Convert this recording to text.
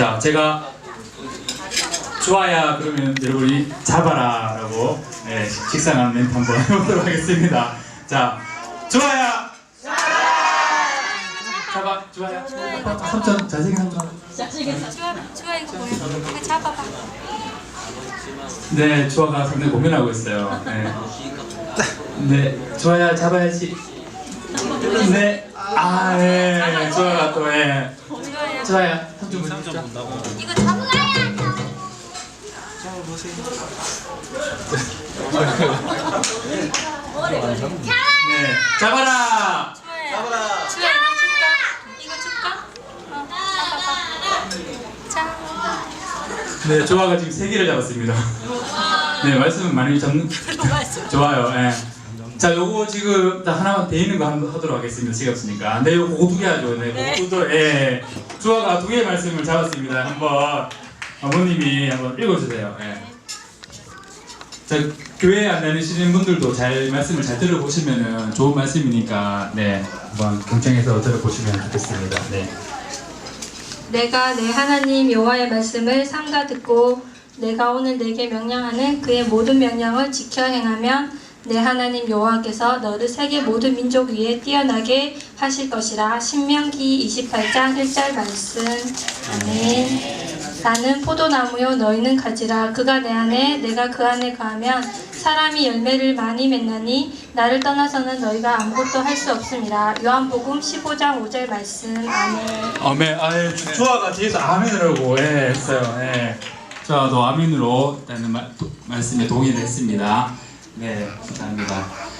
자, 제가 좋아야 그러면 여러분이 잡아라 라고 네, 식상한 멘트 한번 해보도록 하겠습니다. 자, 좋아야. 잡아, 좋아야. 삼촌 잘생긴 삼촌. 좋아, 좋아 이거 뭐야? 잡아봐. 네, 주아가 상당히 고민하고 있어요. 네, 네 주아야 잡아야지. 네, 아, 네, 주아가 또 예. 좋아요. 주아야 삼촌 보자. 이거 잡아야. 네, 잡아라. 좋아요. 좋아 이거 줄까? 이거 줄까? 어, 잡아봐. 자, 네, 조아가 지금 세 개를 잡았습니다. 네, 말씀은 많이 잡는. 좋아요. 예. 자, 요거 지금 딱 하나만 돼 있는 거 한번 하도록 하겠습니다. 시간 없으니까. 네, 요거 두개 하죠. 네, 그것도 예. 조아가 두 개의 말씀을 잡았습니다. 한번 어머님이 한번 읽어주세요. 예. 자, 교회 안 다니시는 분들도 잘 말씀을 잘 들어보시면은 좋은 말씀이니까 네, 한번 경청해서 들어보시면 좋겠습니다. 네. 내가 내 하나님 여호와의 말씀을 삼가 듣고 내가 오늘 내게 명령하는 그의 모든 명령을 지켜 행하면 내 하나님 여호와께서 너를 세계 모든 민족 위에 뛰어나게 하실 것이라. 신명기 28장 1절 말씀. 아멘. 나는 포도나무요 너희는 가지라. 그가 내 안에 내가 그 안에 거하면 사람이 열매를 많이 맺나니 나를 떠나서는 너희가 아무것도 할 수 없습니다. 요한복음 15장 5절 말씀. 아멘. 아멘. 아예 주아가 뒤에서 아멘이라고. 예, 했어요. 예. 저도 아멘으로 일단은 말씀에 동의를 했습니다. 네, 감사합니다.